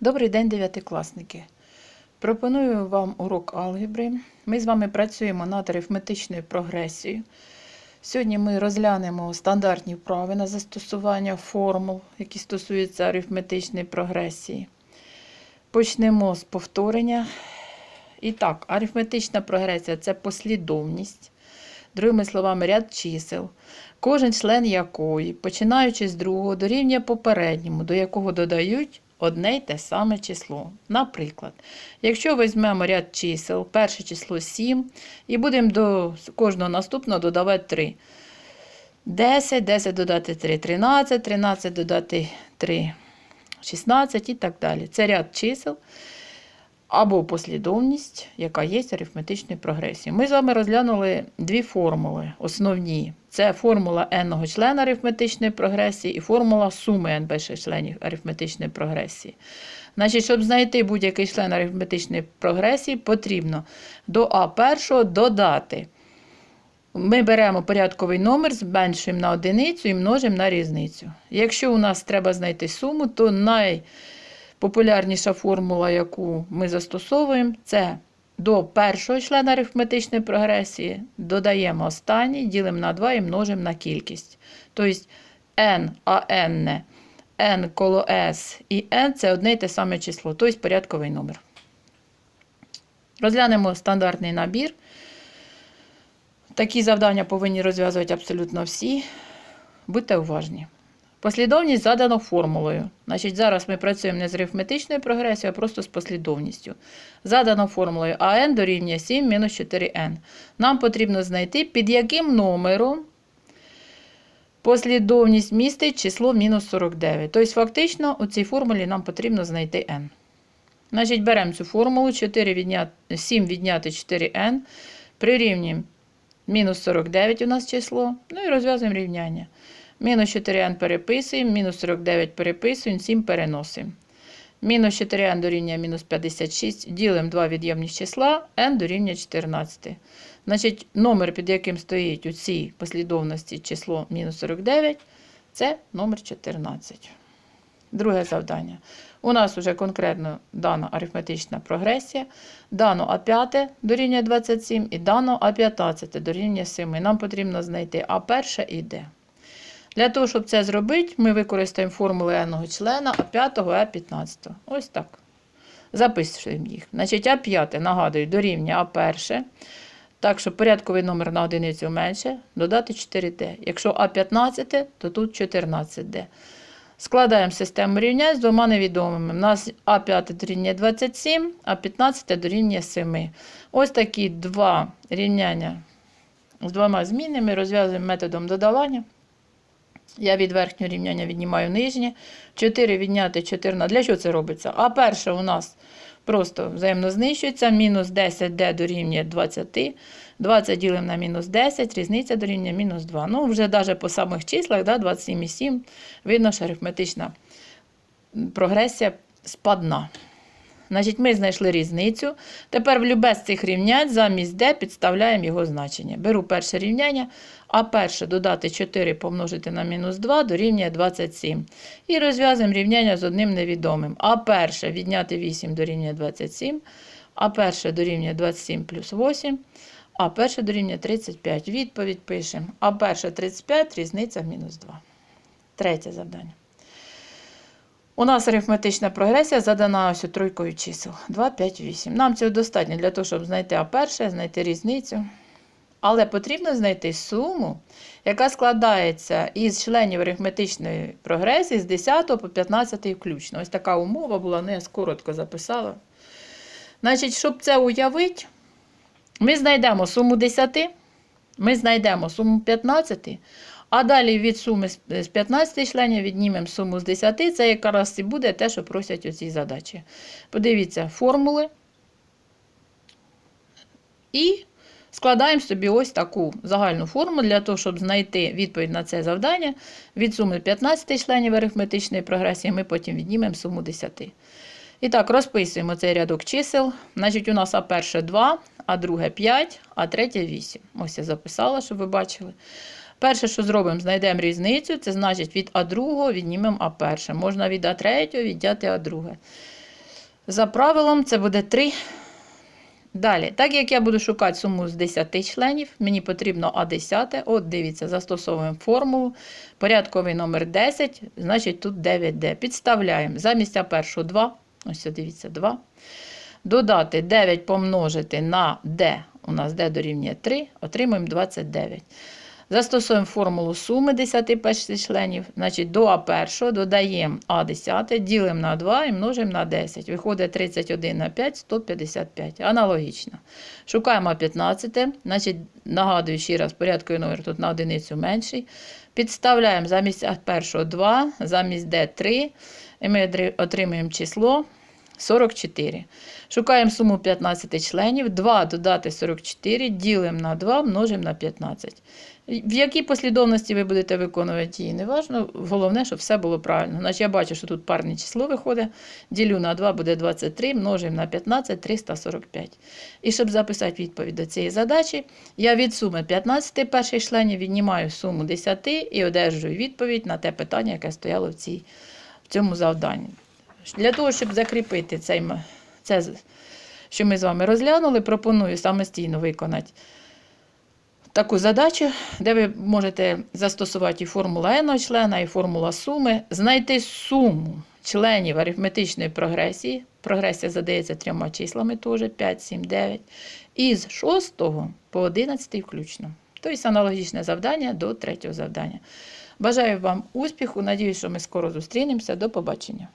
Добрий день, дев'ятикласники. Пропоную вам урок алгебри. Ми з вами працюємо над арифметичною прогресією. Сьогодні ми розглянемо стандартні вправи на застосування формул, які стосуються арифметичної прогресії. Почнемо з повторення. І так, арифметична прогресія це послідовність, другими словами, ряд чисел, кожен член якої, починаючи з другого, дорівнює попередньому, до якого додають одне й те саме число. Наприклад, якщо візьмемо ряд чисел, перше число 7, і будемо до кожного наступного додавати 3. 10, 10 додати 3, 13, 13 додати 3, 16 і так далі. Це ряд чисел або послідовність, яка є арифметичною прогресією. Ми з вами розглянули дві формули основні. Це формула n-го члена арифметичної прогресії і формула суми n перших членів арифметичної прогресії. Значить, щоб знайти будь-який член арифметичної прогресії, потрібно до А1 додати. Ми беремо порядковий номер, зменшуємо на одиницю і множимо на різницю. Якщо у нас треба знайти суму, то найпопулярніша формула, яку ми застосовуємо, це до першого члена арифметичної прогресії додаємо останній, ділимо на 2 і множимо на кількість. Тобто n, а n, n коло s і n це одне й те саме число, тобто порядковий номер. Розглянемо стандартний набір. Такі завдання повинні розв'язувати абсолютно всі. Будьте уважні. Послідовність задано формулою. Значить, Зараз ми працюємо не з арифметичною прогресією, а просто з послідовністю. Задано формулою АН дорівнює 7 мінус 4n. Нам потрібно знайти, під яким номером послідовність містить число мінус 49. Тобто, фактично, у цій формулі нам потрібно знайти n. Значить, беремо цю формулу 4 відняти, 7 відняти 4n, прирівнюємо мінус 49 у нас число, ну і розв'язуємо рівняння. Мінус 4n переписуємо, мінус 49 переписуємо, 7 переносимо. Мінус 4n дорівнює мінус 56, ділимо два від'ємні числа, n дорівнює 14. Значить, номер, під яким стоїть у цій послідовності число мінус 49, це номер 14. Друге завдання. У нас вже конкретно дана арифметична прогресія. Дано А5 дорівнює 27 і дано А15 дорівнює 7. Нам потрібно знайти А1 і Д. Для того, щоб це зробити, ми використаємо формули n члена А5 і А15. Ось так. Записуємо їх. Значить, А5, нагадую, дорівнює А1. Так, щоб порядковий номер на одиницю менше, додати 4D. Якщо А15, то тут 14D. Складаємо систему рівнянь з двома невідомими. У нас А5 дорівнює 27, а 15 дорівнює 7. Ось такі два рівняння з двома змінами розв'язуємо методом додавання. Я від верхнього рівняння віднімаю нижнє. 4 відняти 14. Для чого це робиться? А перше у нас просто взаємно знищується. Мінус 10d дорівнює 20. 20 ділимо на мінус 10, різниця дорівнює мінус 2. Ну, вже навіть по самих числах, да, 27,7, видно, що арифметична прогресія спадна. Значить, ми знайшли різницю. Тепер в любе з цих рівнянь замість d підставляємо його значення. Беру перше рівняння, а перше додати 4 помножити на мінус 2 дорівнює 27. І розв'язуємо рівняння з одним невідомим. А перше відняти 8 дорівнює 27, а перше дорівнює 27 плюс 8, а перше дорівнює 35. Відповідь пишемо. А перше 35, різниця мінус 2. Третє завдання. У нас арифметична прогресія задана ось тройкою чисел. 2, 5, 8. Нам цього достатньо для того, щоб знайти А1, знайти різницю. Але потрібно знайти суму, яка складається із членів арифметичної прогресії з 10 по 15 включно. Ось така умова була, ну я коротко записала. Значить, щоб це уявити, ми знайдемо суму 10, ми знайдемо суму 15, а далі від суми з 15 членів віднімемо суму з 10. Це якраз і буде те, що просять у цій задачі. Подивіться формули. І складаємо собі ось таку загальну форму для того, щоб знайти відповідь на це завдання. Від суми 15 членів арифметичної прогресії ми потім віднімемо суму 10. І так, розписуємо цей рядок чисел. Значить, у нас А перше 2, а друге 5, а третє 8. Ось я записала, щоб ви бачили. Перше, що зробимо, знайдемо різницю, це значить від А2 віднімемо А1. Можна від А3 відняти А2. За правилом це буде 3. Далі, так як я буду шукати суму з 10 членів, мені потрібно А10. От дивіться, застосовуємо формулу. Порядковий номер 10, значить тут 9D. Підставляємо замість А1 2. Ось дивіться, 2. Додати 9 помножити на D, у нас D дорівнює 3, отримуємо 29. Застосуємо формулу суми 10 перших членів. Значить, до А1 додаємо А10, ділимо на 2 і множимо на 10. Виходить 31 на 5, 155. Аналогічно. Шукаємо А15. Значить, нагадую ще раз, порядковий номер тут на одиницю менший. Підставляємо замість А1 2, замість Д 3. І ми отри- отримуємо число 44. Шукаємо суму 15 членів. 2 додати 44, ділимо на 2, множимо на 15. В якій послідовності ви будете виконувати її, не важливо. Головне, щоб все було правильно. Значить, я бачу, що тут парне число виходить. Ділю на 2 буде 23, множимо на 15, 345. І щоб записати відповідь до цієї задачі, я від суми 15 перших членів віднімаю суму 10 і одержую відповідь на те питання, яке стояло в, цій, в цьому завданні. Для того, щоб закріпити цей, це, що ми з вами розглянули, пропоную самостійно виконати таку задачу, де ви можете застосувати і формула n члена, і формула суми, знайти суму членів арифметичної прогресії. Прогресія задається трьома числами теж 5, 7, 9. Із 6 по 11 включно. Тобто аналогічне завдання до третього завдання. Бажаю вам успіху. Надіюсь, що ми скоро зустрінемося. До побачення.